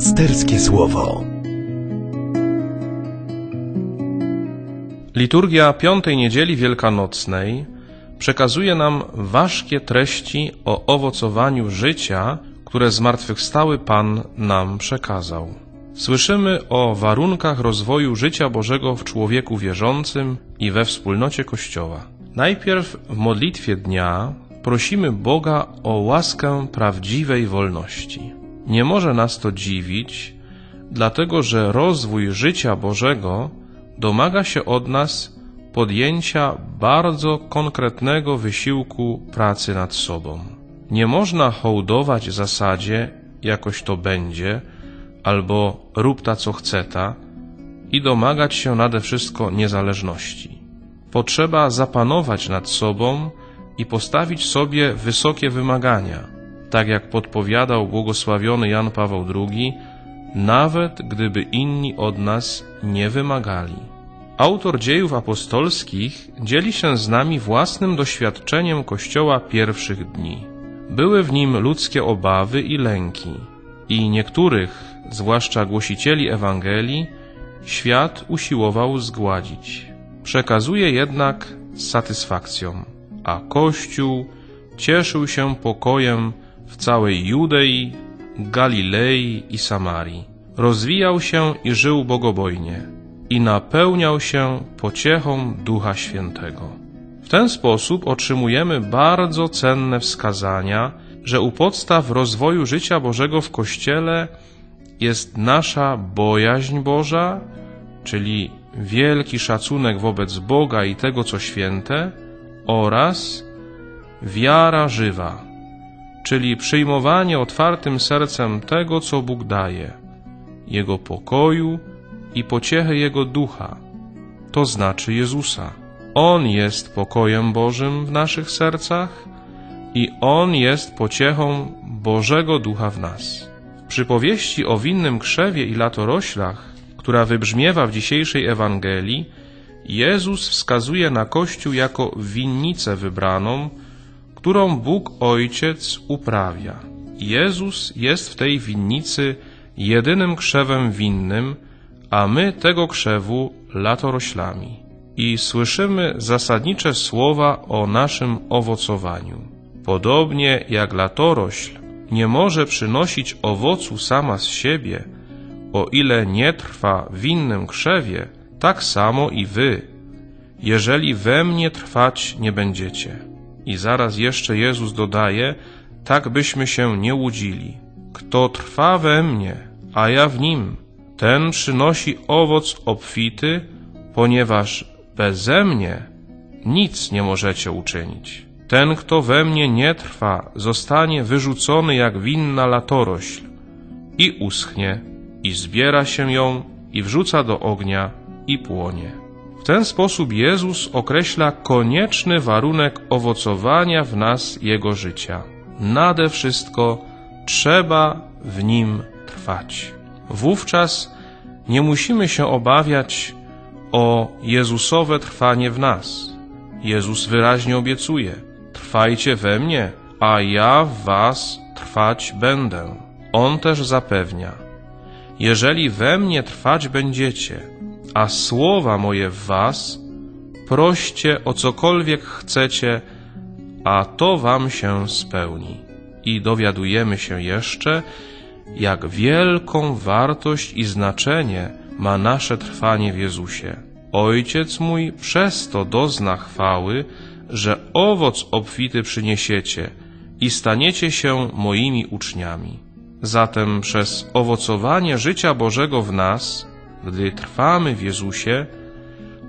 Pasterskie Słowo. Liturgia piątej niedzieli wielkanocnej przekazuje nam ważkie treści o owocowaniu życia, które zmartwychwstały Pan nam przekazał. Słyszymy o warunkach rozwoju życia Bożego w człowieku wierzącym i we wspólnocie Kościoła. Najpierw w modlitwie dnia prosimy Boga o łaskę prawdziwej wolności. Nie może nas to dziwić, dlatego że rozwój życia Bożego domaga się od nas podjęcia bardzo konkretnego wysiłku pracy nad sobą. Nie można hołdować zasadzie jakoś to będzie, albo rób ta co chce ta i domagać się nade wszystko niezależności. Potrzeba zapanować nad sobą i postawić sobie wysokie wymagania, tak jak podpowiadał błogosławiony Jan Paweł II, nawet gdyby inni od nas nie wymagali. Autor dziejów apostolskich dzieli się z nami własnym doświadczeniem Kościoła pierwszych dni. Były w nim ludzkie obawy i lęki, i niektórych, zwłaszcza głosicieli Ewangelii, świat usiłował zgładzić. Przekazuje jednak z satysfakcją, a Kościół cieszył się pokojem w całej Judei, Galilei i Samarii. Rozwijał się i żył bogobojnie i napełniał się pociechą Ducha Świętego. W ten sposób otrzymujemy bardzo cenne wskazania, że u podstaw rozwoju życia Bożego w Kościele jest nasza bojaźń Boża, czyli wielki szacunek wobec Boga i tego, co święte, oraz wiara żywa, czyli przyjmowanie otwartym sercem tego, co Bóg daje, Jego pokoju i pociechy Jego ducha, to znaczy Jezusa. On jest pokojem Bożym w naszych sercach i On jest pociechą Bożego Ducha w nas. W przypowieści o winnym krzewie i latoroślach, która wybrzmiewa w dzisiejszej Ewangelii, Jezus wskazuje na Kościół jako winnicę wybraną, którą Bóg Ojciec uprawia. Jezus jest w tej winnicy jedynym krzewem winnym, a my tego krzewu latoroślami. I słyszymy zasadnicze słowa o naszym owocowaniu. Podobnie jak latorośl nie może przynosić owocu sama z siebie, o ile nie trwa w innym krzewie, tak samo i wy, jeżeli we mnie trwać nie będziecie. I zaraz jeszcze Jezus dodaje, tak byśmy się nie łudzili. Kto trwa we mnie, a ja w nim, ten przynosi owoc obfity, ponieważ beze mnie nic nie możecie uczynić. Ten, kto we mnie nie trwa, zostanie wyrzucony jak winna latorośl i uschnie, i zbiera się ją, i wrzuca do ognia, i płonie. W ten sposób Jezus określa konieczny warunek owocowania w nas Jego życia. Nade wszystko trzeba w Nim trwać. Wówczas nie musimy się obawiać o Jezusowe trwanie w nas. Jezus wyraźnie obiecuje: Trwajcie we mnie, a ja w was trwać będę. On też zapewnia: Jeżeli we mnie trwać będziecie, a słowa moje w was, proście o cokolwiek chcecie, a to wam się spełni. I dowiadujemy się jeszcze, jak wielką wartość i znaczenie ma nasze trwanie w Jezusie. Ojciec mój przez to dozna chwały, że owoc obfity przyniesiecie i staniecie się moimi uczniami. Zatem przez owocowanie życia Bożego w nas, gdy trwamy w Jezusie,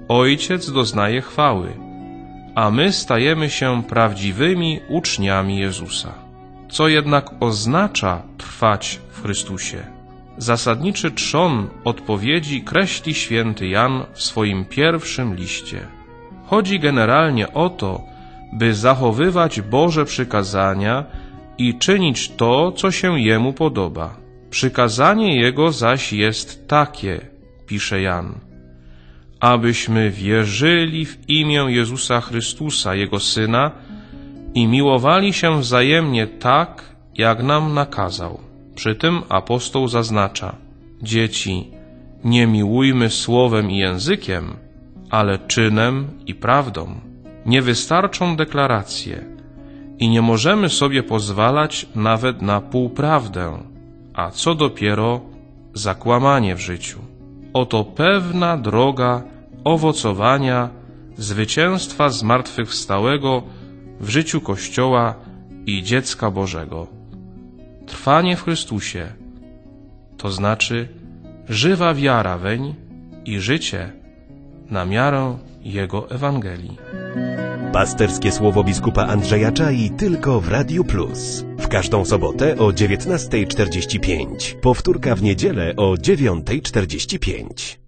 Ojciec doznaje chwały, a my stajemy się prawdziwymi uczniami Jezusa. Co jednak oznacza trwać w Chrystusie? Zasadniczy trzon odpowiedzi kreśli święty Jan w swoim pierwszym liście. Chodzi generalnie o to, by zachowywać Boże przykazania i czynić to, co się Jemu podoba. Przykazanie Jego zaś jest takie, pisze Jan, abyśmy wierzyli w imię Jezusa Chrystusa, Jego Syna, i miłowali się wzajemnie tak, jak nam nakazał. Przy tym apostoł zaznacza: Dzieci, nie miłujmy słowem i językiem, ale czynem i prawdą. Nie wystarczą deklaracje i nie możemy sobie pozwalać nawet na półprawdę, a co dopiero zakłamanie w życiu. Oto pewna droga owocowania zwycięstwa zmartwychwstałego w życiu Kościoła i dziecka Bożego. Trwanie w Chrystusie, to znaczy żywa wiara weń i życie na miarę Jego Ewangelii. Pasterskie słowo biskupa Andrzeja Czai tylko w Radiu Plus. W każdą sobotę o 19.45. Powtórka w niedzielę o 9.45.